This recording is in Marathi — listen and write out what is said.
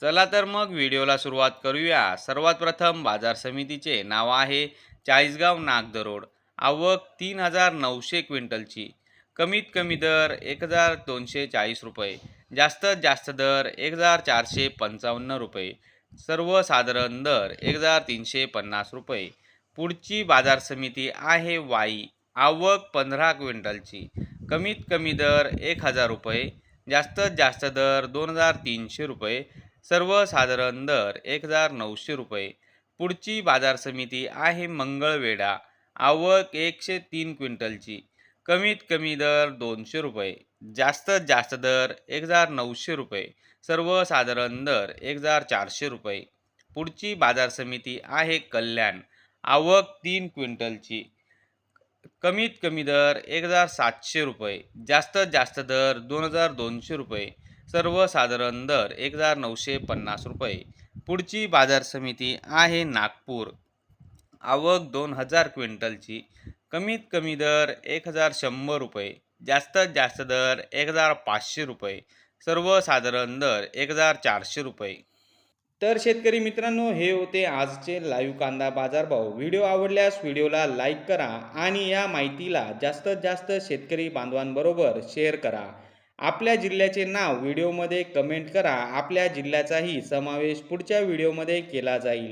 चला तर मग व्हिडिओला सुरुवात करूया. सर्वात प्रथम बाजार समितीचे नाव आहे चाळीसगाव नागदरोड आवक तीन हजार नऊशे क्विंटलची. कमीत कमी दर एक हजार दोनशे चाळीस रुपये. जास्तीत जास्त दर एक हजार चारशे पंचावन्न रुपये. सर्वसाधारण दर एक हजार तीनशे पन्नास रुपये. पुढची बाजार समिती आहे वाई. आवक पंधरा क्विंटलची. कमीत कमी दर एक हजार रुपये. जास्तीत जास्त दर दोन हजार तीनशे रुपये. सर्वसाधारण दर एक हजार नऊशे रुपये. पुढची बाजार समिती आहे मंगळवेढा. आवक एकशे तीन क्विंटलची. कमीत कमी दर दोनशे रुपये. जास्तीत जास्त दर एक हजार नऊशे रुपये. सर्वसाधारण दर एक हजार चारशे रुपये. पुढची बाजार समिती आहे कल्याण. आवक तीन क्विंटलची. कमीत कमी दर एक हजार सातशे रुपये. जास्तीत जास्त दर दोन हजार दोनशे रुपये. सर्वसाधारण दर एक हजार नऊशे पन्नास रुपये. पुढची बाजार समिती आहे नागपूर. आवक दोन हजार क्विंटलची. कमीत कमी दर एक हजार शंभर रुपये. जास्तीत जास्त दर एक हजार पाचशे रुपये. सर्वसाधारण दर एक हजार चारशे रुपये. तर शेतकरी मित्रांनो हे होते आजचे लाईव्ह कांदा बाजारभाव. व्हिडिओ आवडल्यास व्हिडिओला लाईक करा आणि या माहितीला जास्तीत जास्त शेतकरी बांधवांबरोबर शेअर करा. आपल्या जिल्ह्याचे नाव व्हिडिओमध्ये कमेंट करा. आपल्या जिल्ह्याचाही समावेश पुढच्या व्हिडिओमध्ये केला जाईल.